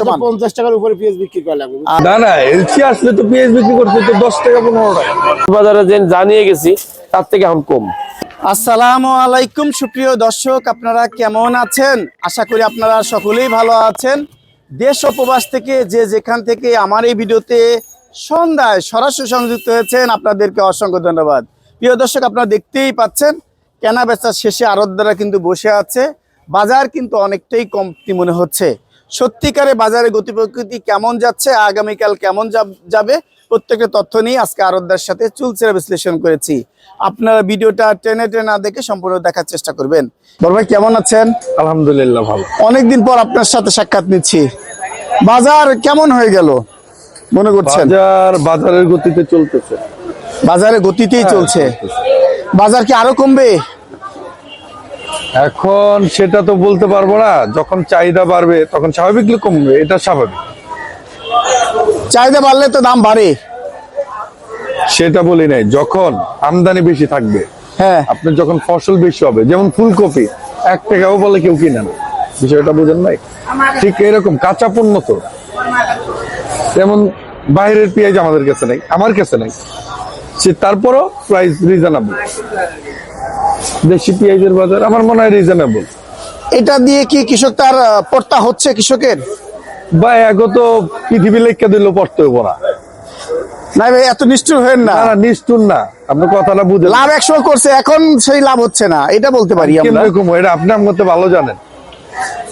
সমান। পঞ্চাশ টাকার উপরে পেঁয়াজ বিক্রি করা লাগবে না না এলসি আসলে তো পেঁয়াজ বিক্রি করছে তো দশ টাকা পনেরো টাকা। বাজারে যে জানিয়ে গেছি তার থেকে এখন কম। আসসালামু আলাইকুম সুপ্রিয় দর্শক আপনারা কেমন আছেন? আশা করি আপনারা সকলেই ভালো আছেন। দেশ উপবাস থেকে যে যেখান থেকে আমার এই ভিডিওতে সন্ধ্যায় সরাসরি সংযুক্ত হয়েছেন আপনাদেরকে অসংখ্য ধন্যবাদ। প্রিয় দর্শক আপনারা দেখতেই পাচ্ছেন কেনা বেচা শেষে আরতদারা কিন্তু বসে আছে। বাজার কিন্তু অনেকটাই কমতি মনে হচ্ছে। সত্যিকারে বাজারে গতি প্রকৃতি কেমন যাচ্ছে আগামীকাল কেমন যাব- প্রত্যেকটা তথ্য নিয়ে আজকে আরতদার সাথে চুলচেরা বিশ্লেষণ করেছি। আপনারা ভিডিওটা টেনে টেনে না দেখে সম্পূর্ণ দেখার চেষ্টা করবেন। বড় ভাই কেমন আছেন? আলহামদুলিল্লাহ ভালো। অনেকদিন পর আপনার সাথে সাক্ষাৎ নিচ্ছি। বাজার কেমন হয়ে গেল মনে করছেন? বাজার বাজারের গতিতে চলতেছে। বাজারে গতিতেই চলছে। বাজার কি আরও কমবে? এখন সেটা তো বলতে পারব না। যখন চাহিদা বাড়বে তখন স্বাভাবিকলি কমবে এটা স্বাভাবিক। চাহিদা বাড়লে তো দাম বাড়ে। সেটা বলি নাই যখন আমদানি বেশি থাকবে হ্যাঁ। আপনার যখন ফসল বেশি হবে যেমন ফুলকপি এক টাকাও বলে কেউ কিনে না। বিষয়টা বুঝেন নাই? ঠিক এরকম কাঁচা পণ্য তো। যেমন বাইরের পেঁয়াজ আমাদের কাছে নাই আমার কাছে নাই। সে তারপরও প্রাইস রিজনেবল দেশি পেঁয়াজের বাজার আমার মনে হয় রিজনেবল এটা দিয়ে কি কৃষক তার পর্তা হচ্ছে কৃষকের? বা এগো তো পৃথিবী লেখা দিল পড়তে হব না। না ভাই এত নিষ্ঠুর হেন না। না নিষ্ঠুর না। আপনার কথাটা বুঝেন। লাভ একসময় করছে এখন সেই লাভ হচ্ছে না। এটা বলতে পারি আমরা। এরকম এটা আপনি আমার ভালো জানেন।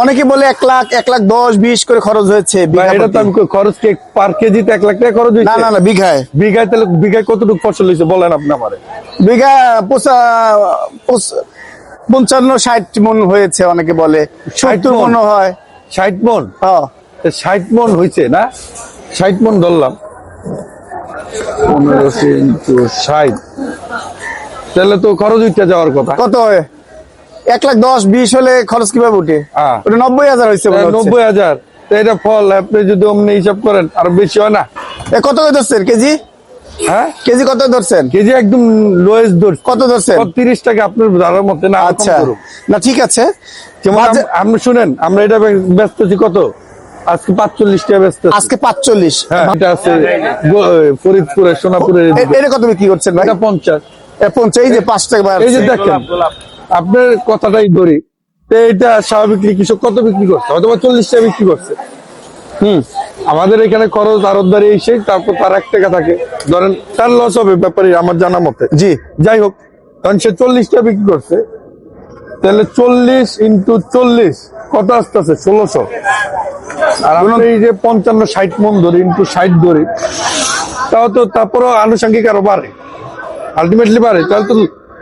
অনেকে বলে এক লাখ এক লাখ দশ বিশ করে খরচ হয়েছে এটা তো আমি খরচ কে পার কেজিতে এক লাখ টাকা খরচ না হয়েছে? না না বিঘায়। বিঘায় তাহলে বিঘায় কতটুকু ফসল হয়েছে বলেন আপনি আমারে। বিঘা পঞ্চান্ন ষাট মন হয়েছে অনেকে বলে। সত্তর মন? হয়। ষাট মন? হ্যাঁ। ষাট মন হয়েছে না? ষাট মন ধরলাম। পনেরো ইন্টু ষাট। তাহলে তো খরচ উঠতে যাওয়ার কথা। কত হয়? এক লাখ দশ বিশ হলে খরচ কীভাবে উঠে? হ্যাঁ। ওটা নব্বই হাজার হয়েছে নব্বই হাজার। এটা ফল আপনি যদি অমনি হিসাব করেন আরও বেশি হয় না? কত ধরছেন? কেজি? হ্যাঁ? কেজি কত ধরছেন? কেজি একদম লোয়েস্ট দর কত ধরছেন? তিরিশ টাকা আপনার ধারার মধ্যে না আচ্ছা। না ঠিক আছে। আম- আপনি শুনেন আমরা এটা বে- ব্যস্ত আছি কত? আজকে পাঁচচল্লিশ টাকা ব্যস্ত আজকে পাঁচচল্লিশ। হ্যাঁ এটা আছে ফরিদপুরে এদিকে। এটা কত বিক্রি করছেন ভাই? এটা পঞ্চাশ। পঞ্চাশ এই যে পাঁচ টাকা এই যে। দেখেন আপনার কথাটাই ধরি। এটা স্বাভাবিক কৃষক কত বিক্রি করছে? হয়তো বা চল্লিশ টাকা বিক্রি করছে। হুম আমাদের এখানে খরচ আরতদারি এসে তারপর তার এক টাকা থাকে। ধরেন তার লস হবে ব্যাপারে আমার জানা মতে। জি। যাই হোক কারণ সে চল্লিশ টাকা বিক্রি করছে। তাহলে চল্লিশ ইন্টু চল্লিশ কত আসতেছে? ষোলোশো। আর আমরা এই যে পঞ্চান্ন ষাট মন ধরি ইন্টু ষাট ধরি তাও তো তারপরও আনুষঙ্গিক আরও বাড়ে। আলটিমেটলি বাড়ে তাহলে তো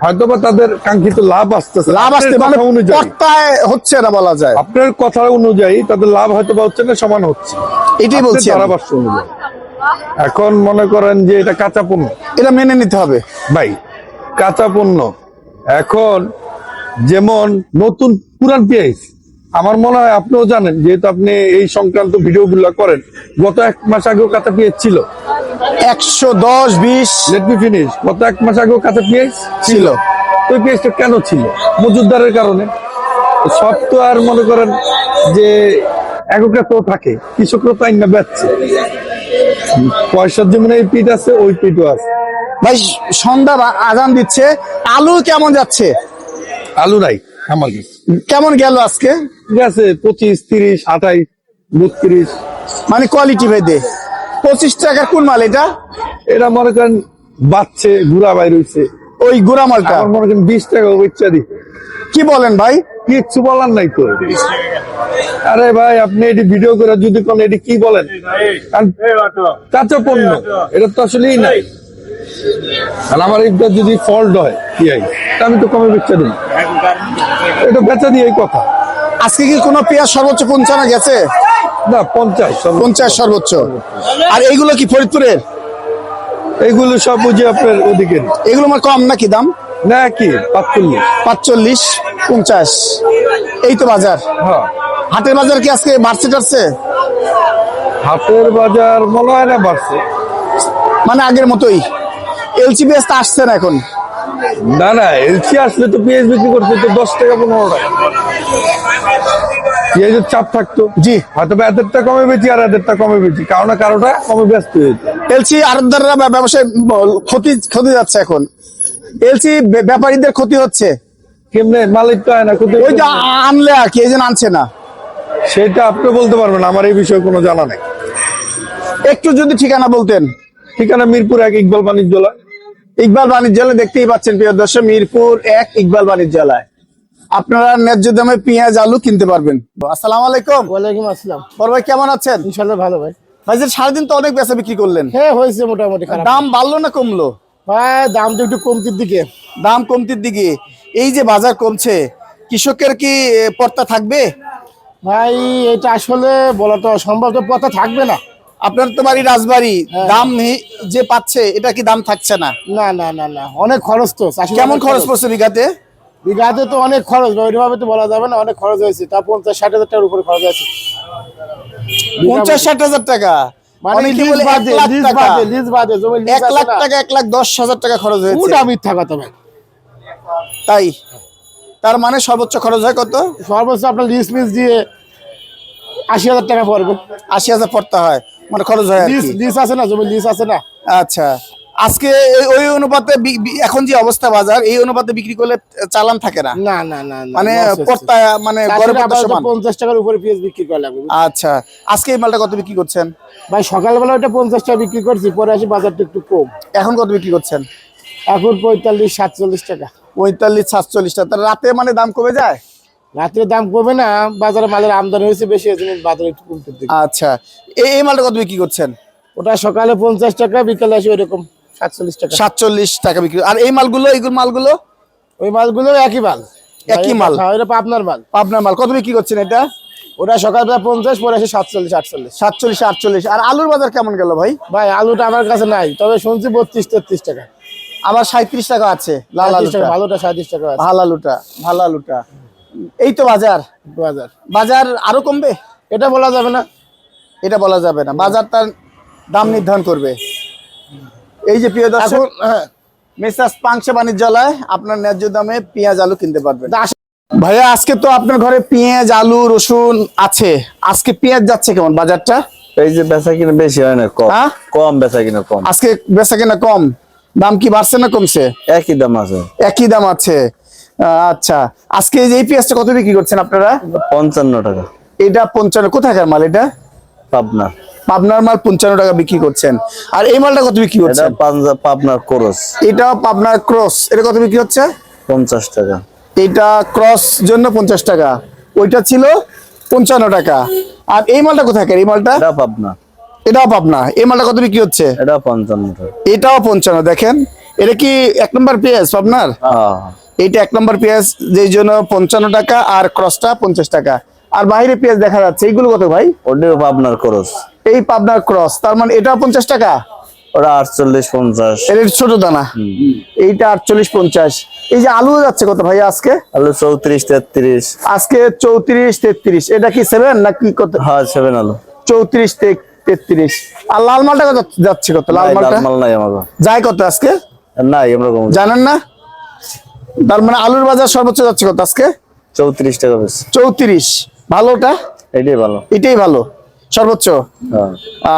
হয়তো বা তাদের কাঙ্ক্ষিত লাভ আসতেছে। লাভ আসতে মানে পর্তায় হচ্ছে না বলা যায়। আপনার কথা অনুযায়ী তাদের লাভ হয়তো বা হচ্ছে না সমান হচ্ছে। এটাই বলছি ধারাভাষ্য অনুযায়ী। এখন মনে করেন যে এটা কাঁচা পণ্য। এটা মেনে নিতে হবে। ভাই কাঁচা পণ্য। এখন যেমন নতুন পুরান পেঁয়াজ আমার মনে হয় আপনিও জানেন যেহেতু আপনি এই সংক্রান্ত ভিডিও গুলা করেন গত এক মাস আগেও কাঁচা পেঁয়াজ ছিল। একশো দশ বিশ। লেট মি ফিনিশ গত এক মাস আগেও কাঁচা পেঁয়াজ ছিল। তো পেঁয়াজটা কেন ছিল? মজুদদারের কারণে। সব তো আর মনে করেন যে এককে তো থাকে কৃষকরা তো আইনা বেচছে পয়সার যেমন এই পিঠ আছে ওই পিঠও আছে। ভাই সন্ধ্যা আজান দিচ্ছে। আলু কেমন যাচ্ছে? আলু নাই আমার কেমন গেল আজকে? ঠিক আছে পঁচিশ তিরিশ আঠাইশ বত্রিশ। মানে কোয়ালিটি ভেদে পঁচিশ টাকার কোন মাল এটা? এটা মনে করেন বাচ্চে ঘুরা বাইর হইছে। ওই গুড়া মালটা? মনে করেন বিশ টাকা বেচা দি কি বলেন ভাই? কিচ্ছু বলার নাই তো। আরে ভাই আপনি এটি ভিডিও করে যদি কোন এটি কি বলেন? কারণ কাঁচা পণ্য। এটা তো আসলেই নাই। আর আমার এটা যদি ফল্ট হয় কি হয়? তা আমি তো কমে বেচা দিই এটা বেচা দিয়ে এই কথা। আজকে কি কোনো পেঁয়াজ সর্বোচ্চ পঞ্চান্ন গেছে? না পঞ্চাশ সর্বোচ্চ। পঞ্চাশ সর্বোচ্চ। আর এইগুলো কি ফরিদপুরের? এইগুলো সব বুঝে আপনার ওদিকে। এগুলো আমার কম নাকি দাম? না কি? পাঁচচল্লিশ। পাঁচচল্লিশ পঞ্চাশ। এই তো বাজার। হ্যাঁ। হাটের বাজার কি আজকে বাড়ছে টাড়ছে? হাটের বাজার মনে হয় না বাড়ছে। মানে আগের মতোই। এলসি পেঁয়াজ তো আসছে না এখন। না না এলসি আসলে তো পেঁয়াজ বিক্রি করতে তো দশ টাকা পনেরো টাকা। পেঁয়াজের চাপ থাকতো। জি। হয়তো বা এদেরটা কমে বেশি আর এদেরটা কমে বেশি কারও না কারোটা কমে ব্যস্ত হয়েছে এলসি আরবদাররা ব্যবসায় ক্ষতি ক্ষতি যাচ্ছে এখন। এলসি ব্যাপারীদের ক্ষতি হচ্ছে। কেমনে? মালিক তো হয় না কোথায় ওই যে আনলে আর কি এই জন্য আনছে না। সেটা আপনি বলতে পারবেন আমার এই বিষয়ে কোনো জানা নেই। একটু যদি ঠিকানা বলতেন। ঠিকানা মিরপুর এক ইকবাল বাণিজ্যলা ইকবাল বাণিজ্যালয় দেখতেই পাচ্ছেন প্রিয় দর্শক মিরপুর এক ইকবাল বাণিজ্যালয়। আপনারা ন্যায্য দামে পেঁয়াজ আলু কিনতে পারবেন। আসসালামু আলাইকুম। ওয়ালাইকুম আসসালাম। বড় ভাই কেমন আছেন? ইনশাল্লাহ ভালো ভাই। ভাই যে সারাদিন তো অনেক বেচা বিক্রি করলেন। হ্যাঁ হয়েছে মোটামুটি খারাপ। দাম বাড়লো না কমলো? ভাই দাম তো একটু কমতির দিকে। দাম কমতির দিকে। এই যে বাজার কমছে কৃষকের কি পর্তা থাকবে? ভাই এটা আসলে বলা তো অসম্ভব তো কথা থাকবে না। আপনার তো বাড়ি রাজবাড়ি দাম যে পাচ্ছে এটা কি দাম থাকছে না? না না না না অনেক খরচ তো কেমন খরচ। পড়ছে বিঘাতে? বিঘাতে তো অনেক খরচ ওইভাবে তো বলা যাবে না অনেক খরচ হয়েছে। তা পঞ্চাশ ষাট হাজার টাকার উপরে খরচ আছে। পঞ্চাশ ষাট হাজার টাকা? মানে লিজ বাদে লিজ বাদে লিজ বাদে জমি এক লাখ টাকা এক লাখ দশ হাজার টাকা খরচ হয়েছে। ওটা মিথ্যা কথা ভাই তাই? তার মানে সর্বোচ্চ খরচ হয় কত? সর্বোচ্চ আপনার লিজ মিস দিয়ে আশি হাজার টাকা পড়বে। আশি হাজার পড়তে হয়। মানে খরচ হয় আর লিজ লিজ আছে না জমি লিজ আছে না। আচ্ছা। আজকে ওই অনুপাতে এখন যে অবস্থা বাজার এই অনুপাতে বিক্রি করলে চালান থাকে না? না না না মানে। পড়তা মানে গড়ে পঞ্চাশ টাকার উপরে পেঁয়াজ বিক্রি করা লাগবে আচ্ছা আজকে এই মালটা কত বিক্রি করছেন? ভাই সকালবেলা ওটা পঞ্চাশ টাকা বিক্রি করছি পরে আসি বাজারটা একটু কম। এখন কত বিক্রি করছেন? এখন পঁয়তাল্লিশ সাতচল্লিশ টাকা। পঁয়তাল্লিশ সাতচল্লিশ টাকা। রাতে মানে দাম কমে যায়? রাত্রে দাম কমে না বাজারে মালের আমদানি হয়েছে বেশি বাজারে একটু কমতে আচ্ছা এই এই মালটা কত বিক্রি করছেন? ওটা সকালে পঞ্চাশ টাকা বিকালে আসে ওইরকম। সাতচল্লিশ টাকা। সাতচল্লিশ টাকা বিক্রি। আর এই মালগুলো এইগুলো মালগুলো? ওই মালগুলো একই মাল। একই মাল? হ্যাঁ, ওটা আপনার মাল। আপনার মাল। কত বিক্রি করছেন এটা? ওটা সকালবেলা পঞ্চাশ পরে আসে সাতচল্লিশ আটচল্লিশ। সাতচল্লিশ আটচল্লিশ। আর আলুর বাজার কেমন গেল ভাই? ভাই আলুটা আমার কাছে নাই তবে শুনছি বত্রিশ তেত্রিশ টাকা। আবার সাঁত্রিশ টাকা আছে লাল 35 আলুটা। টাকা ভালোটা সাঁত্রিশ টাকা আছে। ভালো আলুটা ভালো আলুটা। এই তো বাজার। বাজার। বাজার আরও কমবে? এটা বলা যাবে না। এটা বলা যাবে না। বাজার তার দাম নির্ধারণ করবে। এই যে প্রিয় দর্শক হ্যাঁ। মেসাস পাংশা বাণিজ্যালয় আপনার ন্যায্য দামে পেঁয়াজ আলু কিনতে পারবেন। ভাইয়া আজকে তো আপনার ঘরে পেঁয়াজ আলু রসুন আছে। আজকে পেঁয়াজ যাচ্ছে কেমন বাজারটা? এই যে বেচা কিনা বেশি হয় না কম। হ্যাঁ? কম বেচা কিনা কম। আজকে বেচা কিনা কম। দাম কি বাড়ছে না কমছে? একই দাম আছে। একই দাম আছে। আচ্ছা। আজকে এই পেঁয়াজটা কত বিক্রি করছেন আপনারা? পঞ্চান্ন টাকা। এটা পঞ্চান্ন। কোথাকার মাল এটা? পাবনা। পাবনার মাল পঞ্চান্ন টাকা বিক্রি করছেন। আর এই মালটা কত বিক্রি এটা পাঞ্জাব পাবনার কোরস। এটাও পাবনার ক্রস। এটা কত বিক্রি হচ্ছে? পঞ্চাশ টাকা। এটা ক্রস জন্য পঞ্চাশ টাকা। ওইটা ছিল পঞ্চান্ন টাকা। আর এই মালটা কোথাকার এই মালটা? পাবনা। এটাও পাবনা। এই মালটা কত বিক্রি হচ্ছে? এটা পঞ্চান্ন এটাও পঞ্চান্ন। দেখেন এটা কি এক নম্বর পেঁয়াজ পাবনার? হ্যাঁ। এইটা এক নম্বর পেঁয়াজ যেই জন্য পঞ্চান্ন টাকা আর ক্রসটা পঞ্চাশ টাকা। আর বাইরে পেঁয়াজ দেখা যাচ্ছে এইগুলো কত ভাই? ওটাও পাবনার কোরস। এই পাবনার ক্রস তার মানে এটাও পঞ্চাশ টাকা? আটচল্লিশ পঞ্চাশ। এটা ছোট দানা। এইটা আটচল্লিশ পঞ্চাশ। এই যে আলু যাচ্ছে কত ভাই আজকে? আলু চৌত্রিশ তেত্রিশ। আজকে চৌত্রিশ তেত্রিশ। এটা কি সেভেন না কি কত? হ্যাঁ সেভেন আলু। চৌত্রিশ তেত্রিশ। আর লাল মালটা কত যাচ্ছে কত? লাল মালটা? মাল নাই যায় কত আজকে? নাই আমরা জানেন না? তার মানে আলুর বাজার সর্বোচ্চ যাচ্ছে কত আজকে? চৌত্রিশ টাকা চৌত্রিশ। ভালোটা? এটাই ভালো। এটাই ভালো। সর্বোচ্চ? হ্যাঁ।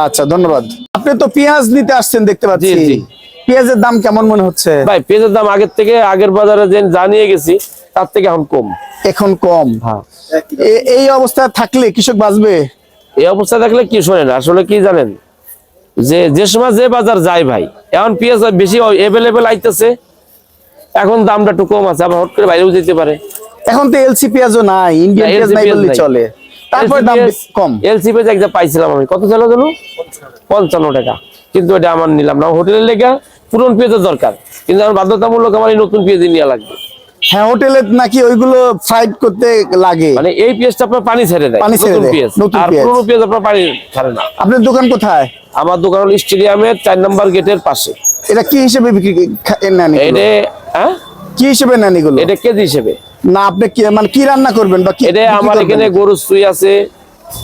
আচ্ছা ধন্যবাদ। আপনি তো পেঁয়াজ নিতে আসছেন দেখতে পাচ্ছি। পেঁয়াজের দাম কেমন মনে হচ্ছে? ভাই পেঁয়াজের দাম আগের থেকে আগের বাজারে যে জানিয়ে গেছি তার থেকে এখন কম। এখন কম? হ্যাঁ। এই অবস্থায় থাকলে কৃষক বাঁচবে? এই অবস্থা থাকলে কি শোনেন আসলে কি জানেন? যে যে সময় যে বাজার যায় ভাই এখন পেঁয়াজ বেশি এভেলেবেল আইতেছে এখন দামটা একটু কম আছে আবার হট করে বাইরেও যেতে পারে। এখন তো এলসি পেঁয়াজও নাই ইন্ডিয়ান পেঁয়াজ নাই বললে চলে। তারপরে দাম কম। এলসি পেঁয়াজ একটা পাইছিলাম আমি। কত ছিল জানো পঞ্চান্ন টাকা। কিন্তু এটা আমার নিলাম না। হোটেলের লেগে পুরন পেঁয়াজের দরকার। কিন্তু আমার বাধ্যতামূলক আমার এই নতুন পেঁয়াজই নেওয়া লাগবে। হ্যাঁ হোটেলে নাকি ওইগুলো ফ্রাইড করতে লাগে। মানে এই পেঁয়াজটা আপনার পানি ছেড়ে দেয়। পানি ছেড়ে নতুন দেয়, পেঁয়াজ। আর। পুরনো পেঁয়াজ আপনার পানি ছাড়ে না। আপনার দোকান কোথায়? আমার দোকান হল স্টেডিয়ামের চার নম্বর গেটের পাশে। এটা কি হিসেবে বিক্রি এটা হ্যাঁ? কি হিসেবে নেন এগুলো? এটা কেজি হিসেবে। না আপনি কি মানে কি রান্না করবেন বা কি এটা আমার এখানে গরুর সুই আছে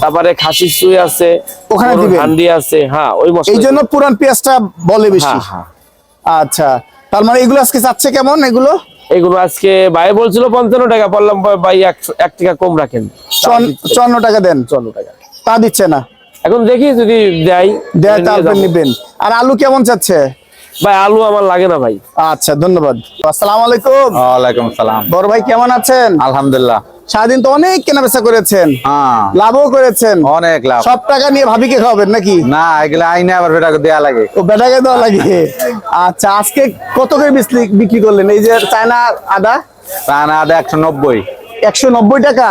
তারপরে খাসির সুই আছে ওখানে দিবেন? হান্ডি আছে হ্যাঁ ওই মশলা এই জন্য পুরান পেঁয়াজটা বলে বেশি। হ্যাঁ হ্যাঁ। আচ্ছা তার মানে এগুলো আজকে যাচ্ছে কেমন এগুলো? এগুলো আজকে ভাই বলছিল পঞ্চান্ন টাকা বললাম ভাই- এক টাকা কম রাখেন। চুয়ান্ন- টাকা দেন। চুয়ান্ন টাকা। তা দিচ্ছে না। এখন দেখি যদি দেয় দেয় তারপর। নিবেন। আর আলু কেমন চাচ্ছে? ভাই আলু আমার লাগে না ভাই। আচ্ছা ধন্যবাদ। আসসালামু আলাইকুম। ওয়ালাইকুম সালাম বড় ভাই কেমন আছেন? আলহামদুলিল্লাহ। সারাদিন তো অনেক কেনাবেচা করেছেন। হ্যাঁ। লাভও করেছেন। অনেক লাভ। সব টাকা নিয়ে ভাবিকে খাওয়াবেন নাকি? না এগুলো আইনে আবার বেটাকে দেয়া লাগে। ও বেটাকে দেওয়া লাগে। আচ্ছা আজকে কত করে বিক্রি করলেন? এই যে চায়না আদা? তা না আদা একশো নব্বই। একশো নব্বই টাকা।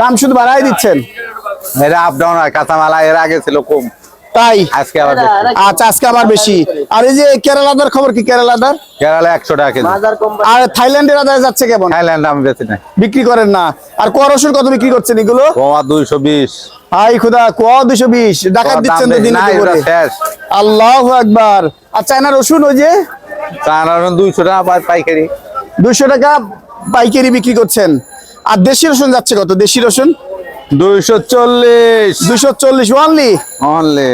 দাম শুধু বাড়াই দিচ্ছেন। এরা আপ ডাউন হয় কাঁচামালা এর আগে ছিল কম। তাই? আজকে আবার আচ্ছা আজকে আবার বেশি। আর এই যে কেরালাদার খবর কি? কেরালাদার? কেরালা একশো টাকা কেজি। আর থাইল্যান্ডের আদায় যাচ্ছে কেমন? থাইল্যান্ড আমি বেশি নাই। বিক্রি করেন না। আর কোয়া রসুন কত বিক্রি করছেন এগুলো? দুইশো বিশ। হাই খুদা কোয়া বিশ। ডাকাত দিচ্ছেন তো দিনে। শেষ। আল্লাহ একবার আর চায়না রসুন ওই যে? চার দুইশো টাকা পাইকারি। দুশো টাকা পাইকারি বিক্রি করছেন। আর দেশি রসুন যাচ্ছে কত? দেশি রসুন? দুইশো চল্লিশ। দুশো চল্লিশ ওয়ানলি অনলি